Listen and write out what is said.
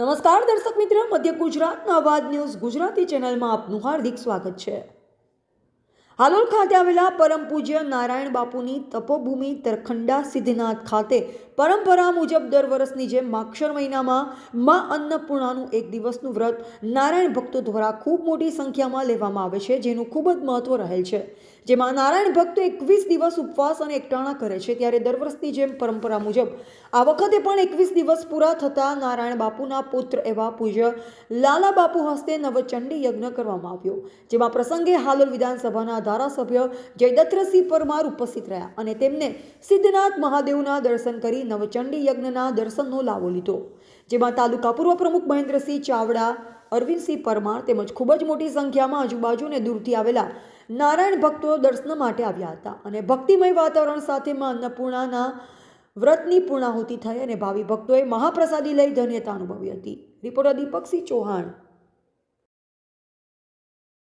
નમસ્કાર દર્શક મિત્રો મધ્ય ગુજરાતના અવાજ ન્યૂઝ ગુજરાતી ચેનલમાં આપનું હાર્દિક સ્વાગત છે. હાલોલ ખાતે આવેલા પરમ પૂજ્ય નારાયણ બાપુની તપોભૂમિ તરખંડા સિદ્ધનાથ ખાતે પરંપરા મુજબ દર વર્ષની જેમ માક્ષર મહિનામાં મા અન્નપૂર્ણાનું એક દિવસનું વ્રત નારાયણ ભક્તો દ્વારા ખૂબ મોટી સંખ્યામાં લેવામાં આવે છે, જેનું ખૂબ જ મહત્વ રહેલ છે. જેમાં નારાયણ ભક્તો એકવીસ દિવસ ઉપવાસ અને એકટાણા કરે છે, ત્યારે દર વર્ષની જેમ પરંપરા મુજબ આ વખતે પણ એકવીસ દિવસ પૂરા થતાં નારાયણ બાપુના પુત્ર એવા પૂજ્ય લાલા બાપુ હસ્તે નવચંડી યજ્ઞ કરવામાં આવ્યો. જેમાં પ્રસંગે હાલોલ વિધાનસભાના ધારાસભ્ય જયદત્રસિંહ પરમાર ઉપસ્થિત રહ્યા અને તેમને સિદ્ધનાથ મહાદેવના દર્શન કરી નવચંડી યજ્ઞના દર્શનનો લાવો લીધો, જેમાં તાલુકા પૂર્વ પ્રમુખ મહેન્દ્રસિંહ ચાવડા, અરવિંદસિંહ પરમાર તેમજ ખૂબ જ મોટી સંખ્યામાં આજુબાજુ અને દૂરથી આવેલા નારાયણ ભક્તો દર્શન માટે આવ્યા હતા અને ભક્તિમય વાતાવરણ સાથે માં અન્નપૂર્ણાના વ્રતની પૂર્ણાહુતિ થઈ અને ભાવિ ભક્તોએ મહાપ્રસાદી લઈ ધન્યતા અનુભવી હતી. રિપોર્ટર દીપકસિંહ ચૌહાણ.